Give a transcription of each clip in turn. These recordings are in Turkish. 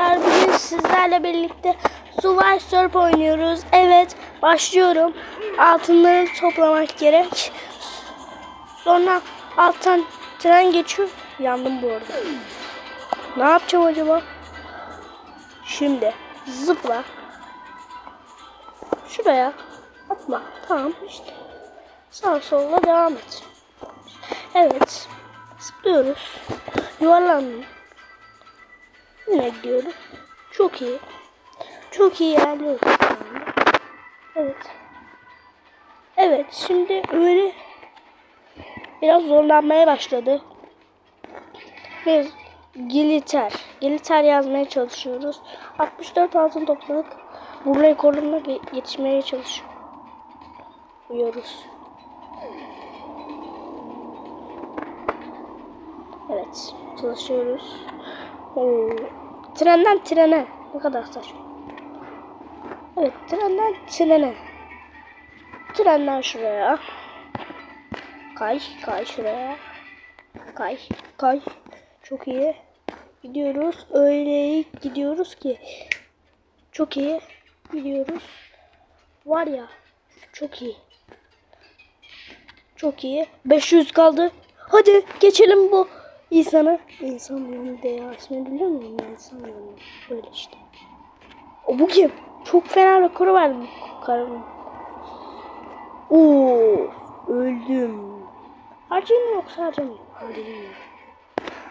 arkadaşlar bugün sizlerle birlikte Survive Surf oynuyoruz. Evet başlıyorum. Altınları toplamak gerek. Sonra alttan tren geçiyor. Yandım bu arada. Ne yapacağım acaba? Şimdi zıpla. Şuraya atma. Tamam işte. Sağ solla devam et. Evet. Zıplıyoruz. Yuvarlandım. Yine gidiyorum. Çok iyi. Çok iyi anda. Evet. Evet şimdi öyle biraz zorlanmaya başladı. Biz Giliter. Giliter yazmaya çalışıyoruz. 64 altın topladık. Bu rekoruna yetişmeye çalışıyoruz. Evet, çalışıyoruz. Oo. Trenden trene. Ne kadar saçma. Evet, trenden trene. Trenden şuraya. Kay, kay şuraya. Kay, kay. Çok iyi. Gidiyoruz. Öyle gidiyoruz ki. Çok iyi. Gidiyoruz. Var ya. Çok iyi. Çok iyi. 500 kaldı. Hadi geçelim bu insanı. İnsan yolunda ya. İsmini biliyor musun? İnsan yolunda. Böyle işte. O bu kim? Çok fena rekoru var bu karımın. Oo, öldüm. Harcayayım mı yoksa harcamayayım? Harcayayım ya.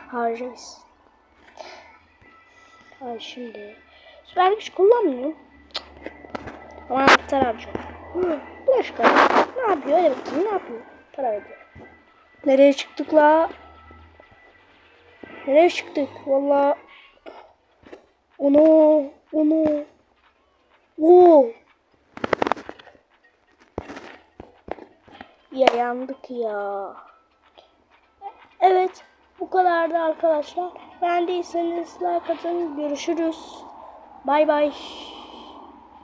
Harcayız. Ay şimdi. Süper güç kullanmıyorum. Ama anahtar harcıyorum. Başka. Ne yapıyor? Bakayım ne yapıyor? Para veriyor. Nereye çıktık la? Nereye çıktık? Valla. Onu, onu. Oo. Ya yandık ya. Evet. Bu kadardı arkadaşlar. Beğendiyseniz like atın. Görüşürüz. Bay bay.